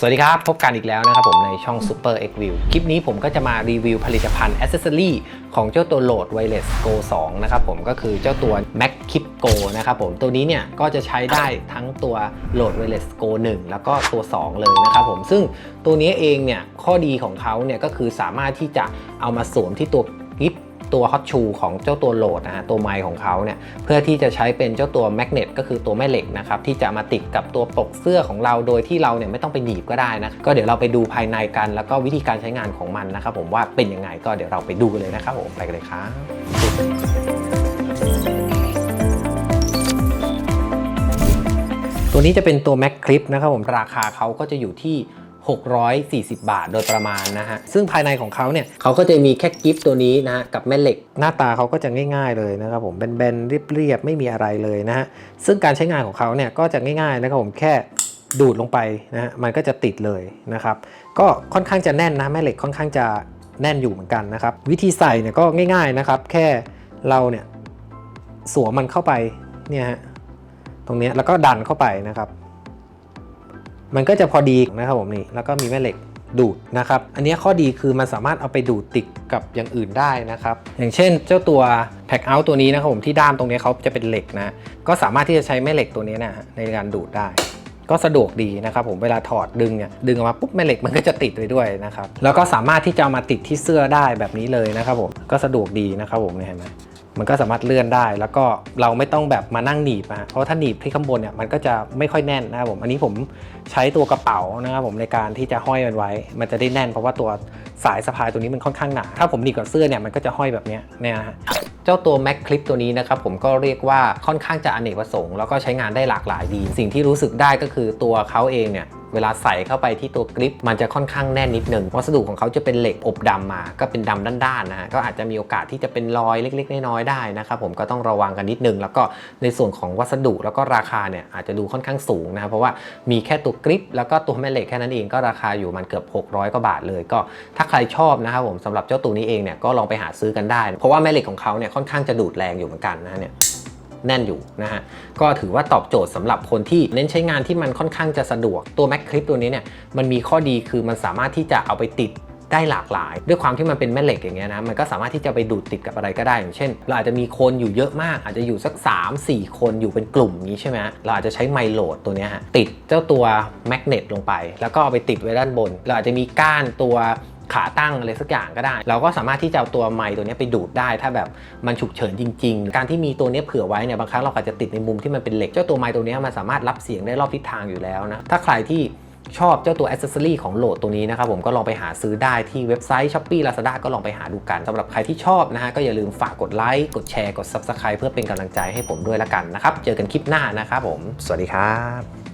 สวัสดีครับ พบกันอีกแล้วนะครับผมในช่อง Super X View คลิปนี้ผมก็จะมารีวิวผลิตภัณฑ์อ c เซ s ซอรีของเจ้าตัวโหลด Wireless Go 2 นะครับผมก็คือเจ้าตัว Mac Keep Go นะครับผมตัวนี้เนี่ยก็จะใช้ได้ทั้งตัวโหลด Wireless Go 1 แล้วก็ตัว 2 เลยนะครับผมซึ่งตัวนี้เองเนี่ยข้อดีของเขาเนี่ยก็คือสามารถที่จะเอามาสวมที่ตัวกิฟ ตัว Hot Shoe ของเจ้าตัวโหลดนะฮะตัวไมค์ของเขาเนี่ยเพื่อที่จะใช้เป็นเจ้าตัวแมกเนตก็คือตัวแม่เหล็กนะครับที่จะมาติดกับตัวปกเสื้อของเราโดยที่เราเนี่ยไม่ต้องไปหนีบก็ได้นะก็เดี๋ยวเราไปดูภายในกันแล้วก็วิธีการใช้งานของมันนะครับผมว่าเป็นยังไงก็เดี๋ยวเราไปดูเลยนะครับผมไปกันเลยครับตัวนี้จะเป็นตัว Mac Clip นะครับผมราคาเขาก็จะอยู่ที่ 640 บาทโดยประมาณนะฮะ ซึ่งภายในของเขาเนี่ยเขาก็จะมีแค่กิฟต์ตัวนี้นะฮะกับแม่เหล็ก หน้าตาเขาก็จะง่ายๆเลยนะครับผมแบนๆเรียบๆไม่มีอะไรเลยนะฮะ ซึ่งการใช้งานของเขาเนี่ยก็จะง่ายๆนะครับผมแค่ดูดลงไปนะฮะมันก็จะติดเลยนะครับ ก็ค่อนข้างจะแน่นนะแม่เหล็กค่อนข้างจะแน่นอยู่เหมือนกันนะครับ วิธีใส่เนี่ยก็ง่ายๆนะครับ แค่เราเนี่ยสวมมันเข้าไปเนี่ยฮะตรงนี้แล้วก็ดันเข้าไปนะครับ มันก็จะพอดีนะครับผมนี่แล้วก็มีแม่เหล็กดูดนะครับ อันนี้ข้อดีคือมันสามารถเอาไปดูดติดกับอย่างอื่นได้นะครับ อย่างเช่นเจ้าตัวแพ็คเอาตัวนี้นะครับผมที่ด้ามตรงนี้เขาจะเป็นเหล็กนะ ก็สามารถที่จะใช้แม่เหล็กตัวนี้นะฮะในการดูดได้ ก็สะดวกดีนะครับผมเวลาถอดดึงเนี่ยดึงออกมาปุ๊บแม่เหล็กมันก็จะติดไปด้วยนะครับ แล้วก็สามารถที่จะเอามาติดที่เสื้อได้แบบนี้เลยนะครับผมก็สะดวกดีนะครับผมเห็นไหม มันก็สามารถเลื่อนได้ แล้วก็เราไม่ต้องแบบมานั่งหนีบนะเพราะถ้าหนีบที่ข้างบนเนี่ยมันก็จะไม่ค่อยแน่นนะครับผมอันนี้ผมใช้ตัวกระเป๋านะครับผมในการที่จะห้อยมันไว้ มันจะได้แน่น เพราะว่าตัวสายสะพายตัวนี้มันค่อนข้างหนา ถ้าผมหนีบกับเสื้อเนี่ยมันก็จะห้อยแบบนี้เนี่ยนะฮะเจ้าตัว Mac Clip ตัวนี้นะครับผมก็เรียกว่าค่อนข้างจะอเนกประสงค์แล้วก็ใช้งานได้หลากหลายดี สิ่งที่รู้สึกได้ก็คือตัวเขาเองเนี่ย เวลาใส่เข้าไปที่ตัวกริปมันจะค่อนข้างแน่นนิดหนึ่งวัสดุของเขาจะเป็นเหล็กอบดำมา ก็เป็นดำด้านๆนะฮะก็อาจจะมีโอกาสที่จะเป็นรอยเล็ก ๆ น้อยๆได้นะครับผมก็ต้องระวังกันนิดนึง แล้วก็ในส่วนของวัสดุแล้วก็ราคาเนี่ยอาจจะดูค่อนข้างสูงนะครับเพราะว่ามีแค่ตัวกริปแล้วก็ตัวแม่เหล็กแค่นั้นเองก็ราคาอยู่มันเกือบ 600กว่าบาทเลย ก็ถ้าใครชอบนะครับผมสำหรับเจ้าตัวนี้เองเนี่ยก็ลองไปหาซื้อกันได้ เพราะว่าแม่เหล็กของเขาเนี่ยค่อนข้างจะดูดแรงอยู่เหมือนกันนะเนี่ย แน่นอยู่นะฮะก็ถือว่าตอบโจทย์สำหรับคนที่เน้นใช้งานที่มันค่อนข้างจะสะดวกตัว Mac Clip ตัวนี้เนี่ยมันมีข้อดีคือมันสามารถที่จะเอาไปติดได้หลากหลาย ด้วยความที่มันเป็นแม่เหล็กอย่างเงี้ยนะมันก็สามารถที่จะไปดูดติดกับอะไรก็ได้ อย่างเช่น เราอาจจะมีคนอยู่เยอะมาก อาจจะอยู่สัก 3 4 คนอยู่เป็นกลุ่มนี้ใช่ไหมฮะเราอาจจะใช้ไมโลดตัวนี้ฮะติดเจ้าตัวแมกเนตลงไป แล้วก็เอาไปติดไว้ด้านบน เราอาจจะมีก้านตัว ขาตั้งอะไรสักอย่างก็ได้ เราก็สามารถที่จะเอาตัวไม้ตัวนี้ไปดูดได้ ถ้าแบบมันฉุกเฉินจริง ๆ การที่มีตัวนี้เผื่อไว้เนี่ยบางครั้งเราอาจจะติดในมุมที่มันเป็นเหล็กเจ้าตัวไม้ตัวนี้มันสามารถรับเสียงได้รอบทิศทางอยู่แล้วนะถ้าใครที่ชอบเจ้าตัวอ c เซ s ซอรีของโหลดตัวนี้นะครับผมก็ลองไปหาซื้อได้ที่เว็บไซต์ Shopee Lazada ก็ลองไปหาดูกันสำหรับใครที่ชอบนะฮะก็อย่าลืมฝากกดไลค์กดแชร์กด Subscribe เพื่อเป็นกำลังใจให้ผมด้วยละกันนะครับ เจอกันคลิปหน้านะครับผม สวัสดีครับ